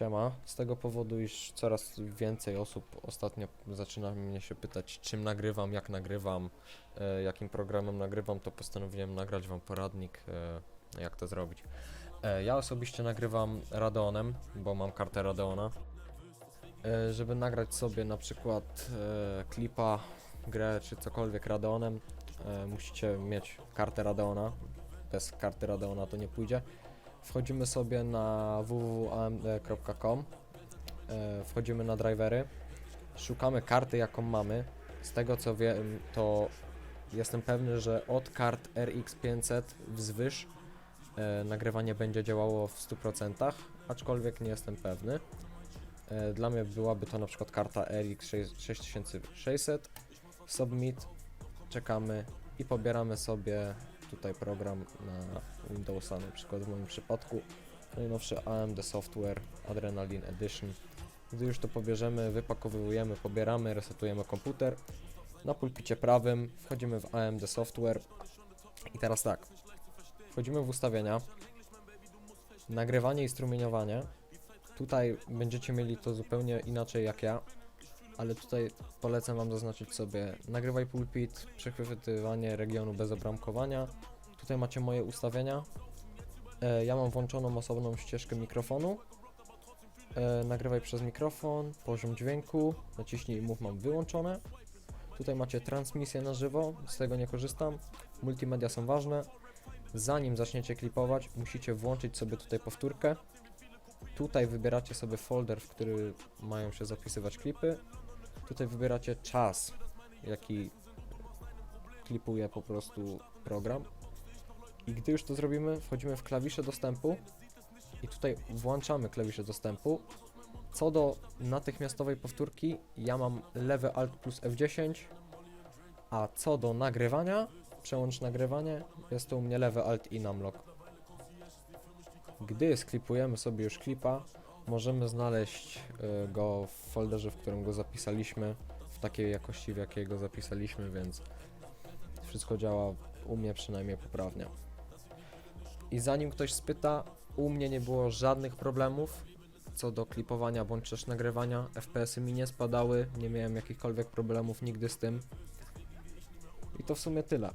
Siema. Z tego powodu, iż coraz więcej osób ostatnio zaczyna mnie się pytać, czym nagrywam, jak nagrywam, e, jakim programem nagrywam, to postanowiłem nagrać Wam poradnik, e, jak to zrobić. E, ja osobiście nagrywam Radeonem, bo mam kartę Radeona. E, żeby nagrać sobie na przykład e, klipa, grę czy cokolwiek Radeonem, e, musicie mieć kartę Radeona. Bez karty Radeona to nie pójdzie. Wchodzimy sobie na www.amd.com, e, wchodzimy na drivery, szukamy karty jaką mamy. Z tego co wiem, to jestem pewny, że od kart RX 500 wzwyż e, nagrywanie będzie działało w 100%, aczkolwiek nie jestem pewny. E, Dla mnie byłaby to na przykład karta RX 6600, submit, czekamy i pobieramy sobie tutaj program na Windowsa, na przykład w moim przypadku najnowszy AMD Software Adrenaline Edition. Gdy już to pobierzemy, wypakowujemy, pobieramy, resetujemy komputer. Na pulpicie prawym wchodzimy w AMD Software i teraz tak, wchodzimy w ustawienia, nagrywanie i strumieniowanie. Tutaj będziecie mieli to zupełnie inaczej jak ja, ale tutaj polecam Wam zaznaczyć sobie nagrywaj pulpit, przechwytywanie regionu bez obramkowania. Tutaj macie moje ustawienia. E, ja mam włączoną osobną ścieżkę mikrofonu. E, nagrywaj przez mikrofon, poziom dźwięku, naciśnij mów mam wyłączone. Tutaj macie transmisję na żywo, z tego nie korzystam. Multimedia są ważne. Zanim zaczniecie klipować, musicie włączyć sobie tutaj powtórkę. Tutaj wybieracie sobie folder, w który mają się zapisywać klipy. Tutaj wybieracie czas, jaki klipuje po prostu program. I gdy już to zrobimy, wchodzimy w klawisze dostępu i tutaj włączamy klawisze dostępu. Co do natychmiastowej powtórki, ja mam lewy Alt plus F10, a co do nagrywania, przełącz nagrywanie, jest to u mnie lewy Alt i numlock. Gdy sklipujemy sobie już klipa, możemy znaleźć y, go w folderze, w którym go zapisaliśmy, w takiej jakości, w jakiej go zapisaliśmy, więc wszystko działa u mnie przynajmniej poprawnie. I zanim ktoś spyta, u mnie nie było żadnych problemów co do klipowania bądź też nagrywania. FPS-y mi nie spadały, nie miałem jakichkolwiek problemów nigdy z tym. I to w sumie tyle.